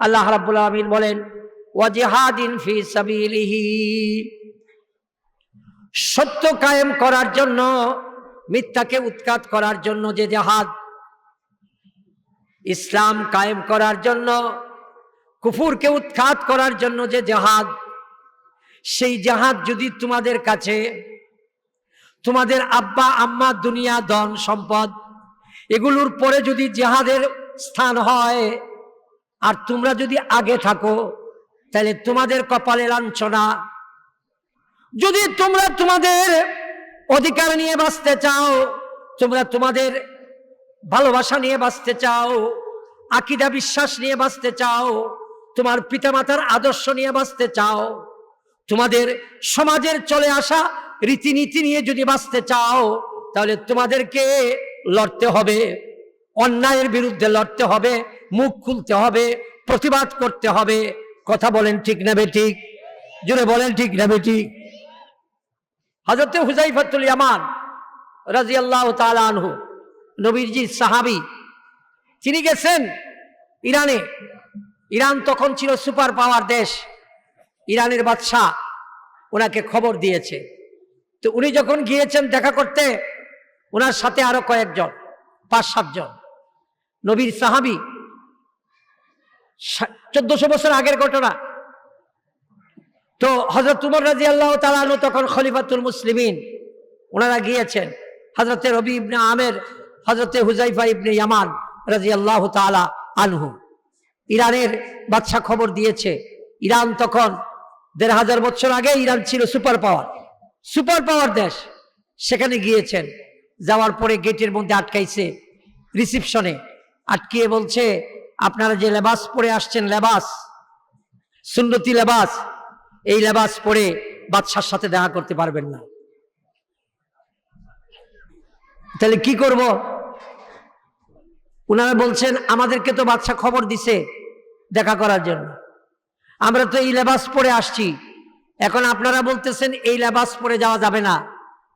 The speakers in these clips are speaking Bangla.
আল্লাহ রাব্বুল আলামিন বলেন, ওয়াজিহাদিন ফি সাবিলিহি। সত্য কায়েম করার জন্য, মিথ্যাকে উৎখাত করার জন্য যে জাহাদ ইসলাম কায়েম করার জন্য, কুফুরকে উৎখাত করার জন্য যে জাহাদ সেই জাহাজ যদি তোমাদের কাছে, তোমাদের আব্বা, আম্মা, দুনিয়া, ধন, সম্পদ, এগুলোর পরে যদি জেহাদের স্থান হয় আর তোমরা যদি আগে থাকো, তাহলে তোমাদের কপালে লাঞ্ছনা। যদি তোমরা তোমাদের অধিকার নিয়ে বাঁচতে চাও, তোমরা তোমাদের ভালোবাসা নিয়ে বাঁচতে চাও, আকিদা বিশ্বাস নিয়ে বাঁচতে চাও, তোমার পিতামাতার আদর্শ নিয়ে বাঁচতে চাও, তোমাদের সমাজের চলে আসা রীতিনীতি নিয়ে যদি বাঁচতে চাও, তাহলে তোমাদেরকে লড়তে হবে, অন্যায়ের বিরুদ্ধে লড়তে হবে মুখ খুলতে হবে, প্রতিবাদ করতে হবে। কথা বলেন ঠিক না ঠিক? জোরে বলেন ঠিক না ঠিক? হজরতে হুজাইফাতুল ইয়ামান রাজি আল্লাহ আনহু নবীরজি সাহাবি, তিনি গেছেন ইরানে। ইরান তখন ছিল সুপার পাওয়ার দেশ, ইরানের বাদশাহ ওনাকে খবর দিয়েছে। তো উনি যখন গিয়েছেন দেখা করতে, ওনার সাথে আরও কয়েকজন, পাঁচ সাতজন। নবীর সাহাবি চোদ্দশো বছর আগের ঘটনা। তো হজরত উমর রাজি আল্লাহ তালানু তখন খলিফাতুল মুসলিমিন, ওনারা গিয়েছেন। হজরতে রবি ইবনে আমের হজরতে হুজাইফা ইবনে ইয়ামান রাজি আল্লাহ তালা আনহু। ইরানের বাদশাহ খবর দিয়েছে, ইরান তখন দেড় হাজার বছর আগে ইরান ছিল সুপার পাওয়ার। সুপার পাওয়ার দেশ, সেখানে গিয়েছেন। যাওয়ার পরে গেটের মধ্যে আটকাইছে, রিসিপশনে আটকিয়ে বলছে আপনারা যে লেবাস পরে আসছেন, লেবাস, সুন্নতি লেবাস, এই লেবাস পরে বাদশার সাথে দেখা করতে পারবেন না। তাহলে কি করব? ওনারা বলছেন, আমাদেরকে তো বাদশা খবর দিছে দেখা করার জন্য। আমরা তো এই লেবাস পরে আসছি। এখন আপনারা বলতেছেন, এই লেবাস পরে যাওয়া যাবে না।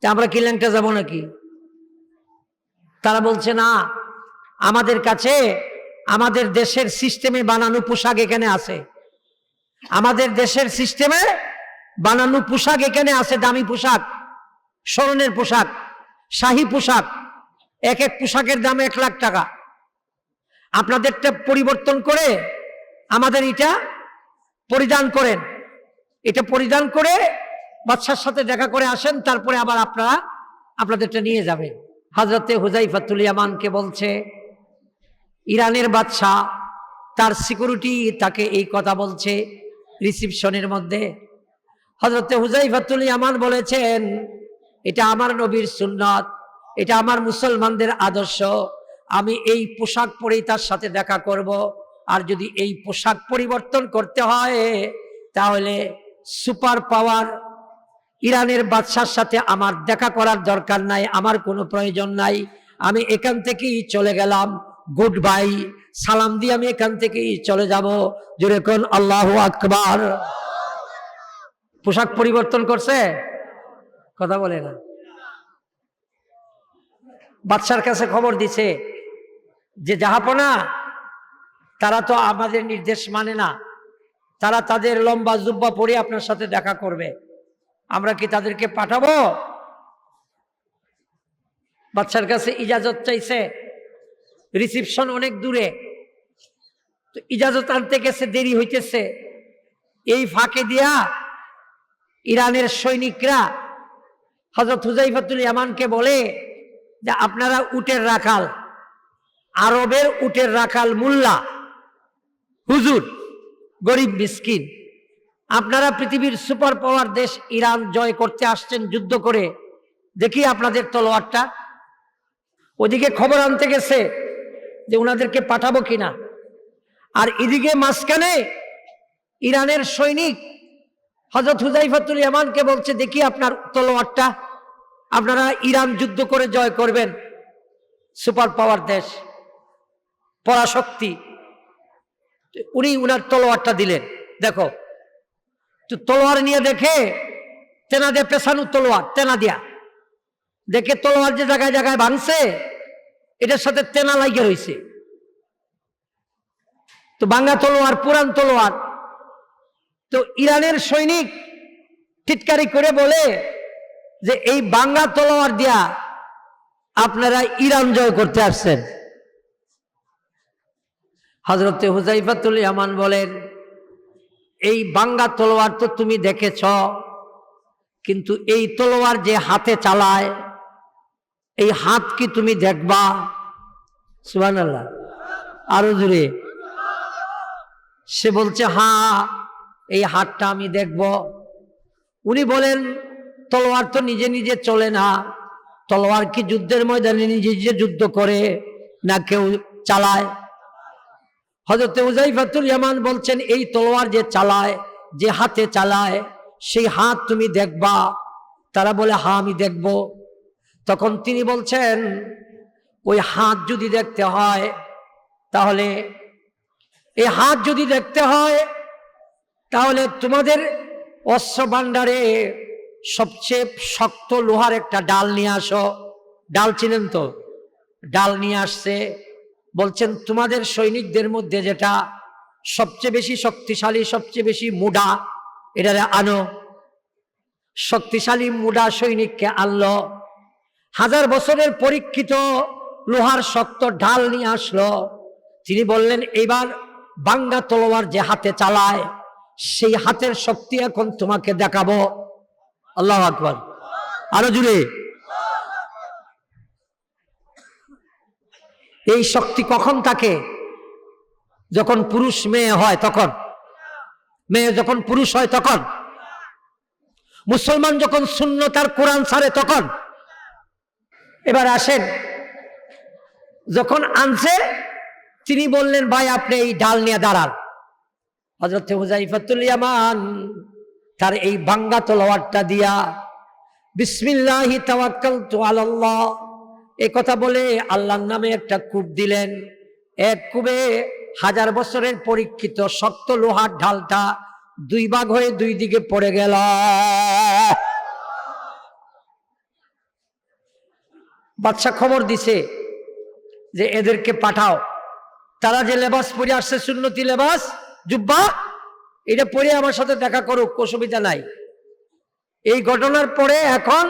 তা আমরা কি ল্যাংটা যাব নাকি? তারা বলছে, না, আমাদের কাছে আমাদের দেশের সিস্টেমে বানানো পোশাক এখানে আছে। আমাদের দেশের সিস্টেমে বানানো পোশাক এখানে আছে, দামি পোশাক স্মরণের পোশাক, শাহী পোশাক, এক এক পোশাকের দাম এক লাখ টাকা। আপনাদেরটা পরিবর্তন করে আমাদের এটা পরিধান করেন। এটা পরিধান করে বাচ্চার সাথে দেখা করে আসেন, তারপরে আবার আপনারা আপনাদেরটা নিয়ে যাবেন। হজরতে হুজাইফাতুল ইয়ামানকে বলছে ইরানের বাদশাহ, তার সিকিউরিটি তাকে এই কথা বলছে রিসিপশনের মধ্যে। হজরতে হুজাইফাতুল ইয়ামান বলেছেন, এটা আমার নবীর সুন্নত, এটা আমার মুসলমানদের আদর্শ। আমি এই পোশাক পরেই তার সাথে দেখা করব। আর যদি এই পোশাক পরিবর্তন করতে হয়, তাহলে সুপার পাওয়ার ইরানের বাদশার সাথে আমার দেখা করার দরকার নাই, আমার কোনো প্রয়োজন নাই। আমি এখান থেকেই চলে গেলাম। গুড বাই সালাম দিয়ে আমি এখান থেকেই চলে যাব। জোরে কোন আল্লাহ আকবার। পোশাক পরিবর্তন করছে? কথা বলে না। বাদশার কাছে খবর দিছে যে, জাহাপনা, তারা তো আমাদের নির্দেশ মানে না। তারা তাদের লম্বা জুব্বা পরে আপনার সাথে দেখা করবে। আমরা কি তাদেরকে পাঠাবো? বাচ্চার কাছে ইজাজত চাইছে রিসিপশন অনেক দূরে। তো ইজাজত আনতে গেছে, দেরি হইতেছে। এই ফাঁকে দিয়া ইরানের সৈনিকরা হজরত হুজাইফাতুল ইয়ামানকে বলে যে, আপনারা উটের রাখাল, আরবের উটের রাখাল মুল্লা, হুজুর, গরিব মিসকিন, আপনারা পৃথিবীর সুপার পাওয়ার দেশ ইরান জয় করতে আসছেন যুদ্ধ করে, দেখি আপনাদের তলোয়ারটা। ওদিকে খবর আনতে গেছে যে ওনাদেরকে পাঠাবো কিনা। আর এদিকে মাঝখানে ইরানের সৈনিক হজরত হুজাইফাতুল ইয়ামানকে বলছে, দেখি আপনার তলোয়ারটা। আপনারা ইরান যুদ্ধ করে জয় করবেন। সুপার পাওয়ার দেশ। পরাশক্তি। উনি উনার তলোয়ারটা দিলেন। দেখো, তো তলোয়ার নিয়ে দেখে তেনা দিয়ে পেছানো তলোয়ার, তেনা দিয়া। দেখে তলোয়ার যে জায়গায় জায়গায় ভাঙছে এটার সাথে তেনা লাগিয়ে রয়েছে তো বাংলা তলোয়ার পুরান তলোয়ার। তো ইরানের সৈনিক টিটকারি করে বলে যে, এই বাংলা তলোয়ার দিয়া আপনারা ইরান জয় করতে আসছেন। হজরতে হুজাইফাতুল ইয়ামান বলেন, এই বাঙ্গা তলোয়ার তো তুমি দেখেছ, কিন্তু এই তলোয়ার যে হাতে চালায় এই হাত কি তুমি দেখবা? সুবান আল্লাহ আরও জুড়ে সে বলছে হ্যাঁ এই হাতটা আমি দেখব। উনি বলেন, তলোয়ার তো নিজে নিজে চলে না। তলোয়ার কি যুদ্ধের ময়দানে নিজে নিজে যুদ্ধ করে না কেউ চালায়? হজরত উজাইফাতুল ইয়ামান বলছেন, এই তলোয়ার যে চালায়, যে হাতে চালায়, সেই হাত তুমি দেখবা। তারা বলে, হা, আমি দেখব। তখন তিনি বলছেন, ওই হাত যদি দেখতে হয়, তাহলে এই হাত যদি দেখতে হয়, তাহলে তোমাদের অস্ত্র সবচেয়ে শক্ত লোহার একটা ডাল নিয়ে আসো। ডাল চিনেন তো? ডাল নিয়ে আসছে, বলছেন, তোমাদের সৈনিকদের মধ্যে যেটা সবচেয়ে বেশি শক্তিশালী, সবচেয়ে বেশি মুডা, এটা আনো। শক্তিশালী মুডা সৈনিককে আনলো হাজার বছরের পরীক্ষিত লোহার শক্ত ঢাল নিয়ে আসলো। তিনি বললেন, এইবার বাঙ্গা তলোয়ার যে হাতে চালায়, সেই হাতের শক্তি এখন তোমাকে দেখাবো। আল্লাহ আকবর। আরও জুড়ে এই শক্তি কখন থাকে? যখন পুরুষ মেয়ে হয় তখন। মেয়ে যখন পুরুষ হয় তখন। মুসলমান যখন শূন্য তার কোরআন ছাড়ে তখন। এবার আসেন। যখন আনছে, তিনি বললেন, ভাই, আপনি এই ডাল নিয়ে দাঁড়ান। হজরত হুজাইফাতুল তার এই বাঙ্গা তলোয়ারটা দিয়া, বিসমিল্লাহি তাওয়াক্কালতু আলাল্লাহ। কথা বলে আল্লাহর নামে একটা কূপ দিলেন। এক কূপে হাজার বছরের পরীক্ষিত শক্ত লোহার ঢালটা দুই ভাগ হয়ে দুই দিকে পড়ে গেল। বাদশা খবর দিছে যে এদেরকে পাঠাও। তারা যে লেবাস পরে আসছে, সুন্নতি লেবাস, জুব্বা, এটা পরে আমার সাথে দেখা করুক অসুবিধা নাই। এই ঘটনার পরে এখন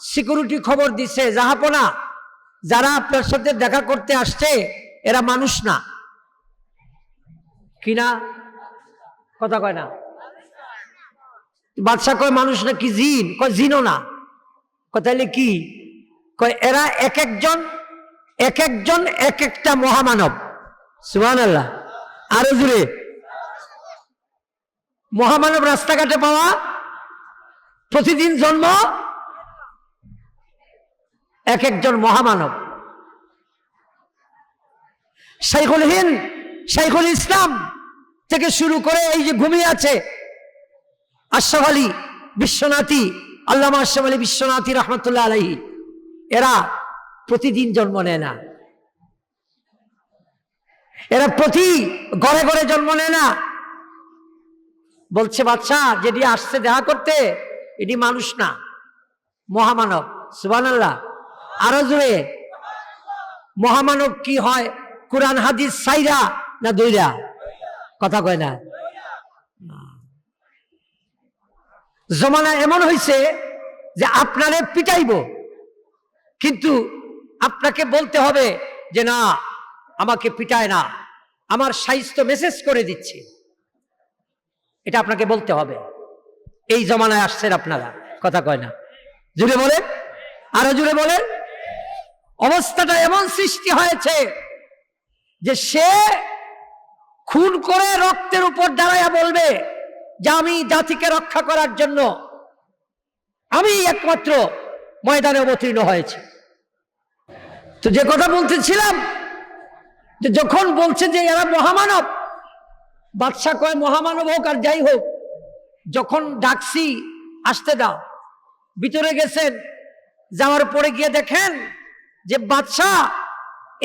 সিকিউরিটি খবর দিছে, জাহাপনা, যারা আপনার সাথে দেখা করতে আসছে, এরা মানুষ না। কি না? কথা কয় না। বাদশাহ কয়, মানুষ না কি জিন? কয়, জিনও না। কথাইলে কি? এরা এক একজন এক একজন এক একটা মহামানব। সুহান আল্লাহ আরও জুড়ে মহামানব রাস্তাঘাটে পাওয়া, প্রতিদিন জন্ম এক একজন মহামানব। শাইখুল শাইখুল ইসলাম থেকে শুরু করে এই যে ঘুমিয়ে আছে, আশরাফ আলী, বিশ্বনাথী, আল্লামা আশরাফ আলী বিশ্বনাথী রহমতুল্লাহ আলহী এরা প্রতিদিন জন্ম নেয় না। এরা প্রতি ঘরে ঘরে জন্ম নেয় না। বলছে বাচ্চা যেটি আসছে দেখা করতে, এটি মানুষ না। মহামানব সুবান আল্লাহ আরও জুড়ে মহামানব কি হয়? কোরআন, হাদিস সাইরা না দইরা? কথা কয় না। জমানা এমন হয়েছে যে আপনারে পিটাইব। কিন্তু আপনাকে বলতে হবে যে না, আমাকে পিটায় না। আমার সাহিত্য মেসেজ করে দিচ্ছে। এটা আপনাকে বলতে হবে। এই জমানায় আসছেন আপনারা। কথা কয় না। জুড়ে বলেন। আরও জুড়ে বলেন। অবস্থাটা এমন সৃষ্টি হয়েছে যে সে খুন করে রক্তের উপর দাঁড়াইয়া বলবে যে আমি জাতিকে রক্ষা করার জন্য আমি একমাত্র ময়দানে অবতীর্ণ হয়েছে। তো যে কথা বলতেছিলাম, যে যখন বলছে যে এরা মহামানব, বাদশাহ কয় মহামানব হোক আর যাই হোক, যখন ডাকছি আসতে দাও, ভিতরে গেছেন, যাওয়ার পরে গিয়ে দেখেন যে বাদশাহ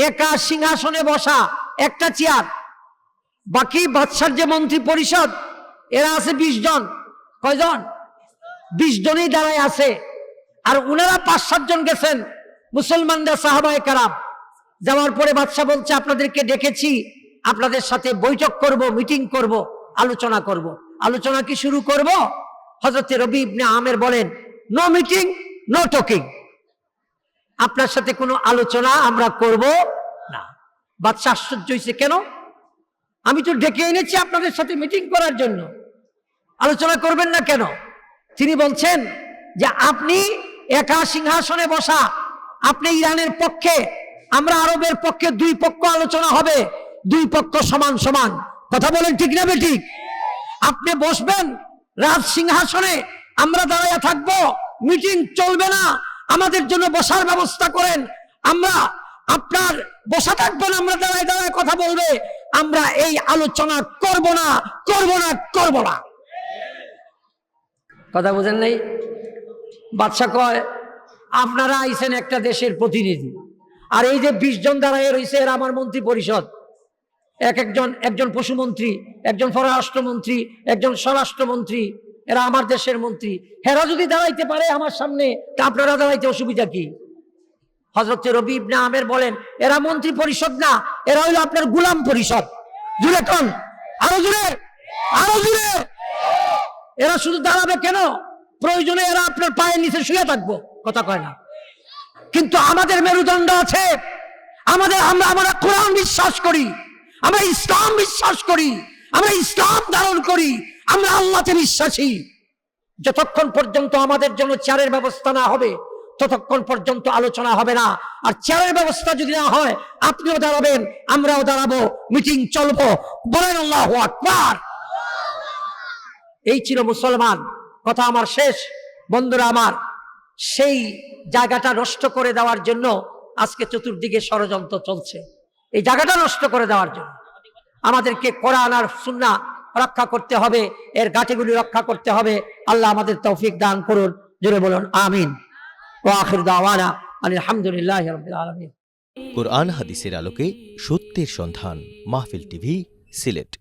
একা সিংহাসনে বসা, একটা চেয়ার, বাকি বাদশার যে মন্ত্রী পরিষদ, এরা আছে বিশ জন, কয়জন? বিশ জনই দাঁড়ায় আছে, আর উনারা পাঁচ সাতজন গেছেন। মুসলমানদের সাহাবায় কারাম, যাওয়ার পরে বাদশাহ বলছে, আপনাদেরকে ডেকেছি, আপনাদের সাথে বৈঠক করব, মিটিং করব, আলোচনা করব। আলোচনা কি শুরু করব? হজরত রবি ইবনে আমের বলেন নো মিটিং নো টকিং আপনার সাথে কোনো আলোচনা আমরা করব না। বাচ্চা আশ্চর্য হয়েছে, কেন? আমি তো ডেকে এনেছি আপনাদের সাথে মিটিং করার জন্য। আলোচনা করবেন না কেন? তিনি বলছেন যে, আপনি একা সিংহাসনে বসা আপনি ইরানের পক্ষে, আমরা আরবের পক্ষে দুই পক্ষ আলোচনা হবে, দুই পক্ষ সমান সমান। কথা বলেন ঠিক না বেঠিক? আপনি বসবেন রাজ সিংহাসনে, আমরা দাঁড়াইয়া থাকব, মিটিং চলবে না, আমাদের জন্য বসার ব্যবস্থা করেন, আমরা আপনার বসা থাকবেন আমরা দাঁড়ায় দাঁড়ায় কথা বলবে, আমরা এই আলোচনা করব না করব না করব না। কথা বুঝেন নাই? বাদশা কয় আপনারা আইছেন একটা দেশের প্রতিনিধি। আর এই যে বিশ জন দাঁড়ায় রয়েছে এরা আমার মন্ত্রী পরিষদ। এক একজন একজন পশুমন্ত্রী একজন পররাষ্ট্রমন্ত্রী একজন স্বরাষ্ট্রমন্ত্রী এরা আমার দেশের মন্ত্রী। হেরা যদি দাঁড়াইতে পারে আমার সামনে, তা আপনারা দাঁড়াইতে অসুবিধা কি? হজরত রবি ইবনে আমের বলেন, এরা মন্ত্রী পরিষদ না, এরা হইল আপনার গুলাম পরিষদ। জুড়ে কন? আরও জুড়ে? আরও জুড়ে? এরা শুধু দাঁড়াবে কেন? প্রয়োজনে এরা আপনার পায়ের নিচে শুয়ে থাকব। কথা কয় না। কিন্তু আমাদের মেরুদণ্ড আছে। আমাদের আমরা আমরা কোরআন বিশ্বাস করি। আমরা ইসলাম বিশ্বাস করি। আমরা ইসলাম ধারণ করি। আমরা আল্লাহতে বিশ্বাসী। যতক্ষণ পর্যন্ত আমাদের জন্য চেয়ারের ব্যবস্থা না হবে, ততক্ষণ পর্যন্ত আলোচনা হবে না। আর চেয়ারের ব্যবস্থা যদি না হয়, আপনিও দাঁড়াবেন, আমরাও দাঁড়াবো, মিটিং চলবো। বলেন আল্লাহ আকবার। এই ছিল মুসলমান। কথা আমার শেষ। বন্ধুরা আমার সেই জায়গাটা নষ্ট করে দেওয়ার জন্য আজকে চতুর্দিকে ষড়যন্ত্র চলছে। এই জায়গাটা নষ্ট করে দেওয়ার জন্য আমাদেরকে কোরআন আর সুন্না রক্ষা করতে হবে, এর গাঠিগুলি রক্ষা করতে হবে। আল্লাহ আমাদের তৌফিক দান করুন, জোরে বলুন, আমিন। ও আখির দাওয়ানা আলহামদুলিল্লাহ কোরআন হাদিসের আলোকে সত্যের সন্ধান, মাহফিল টিভি, সিলেট।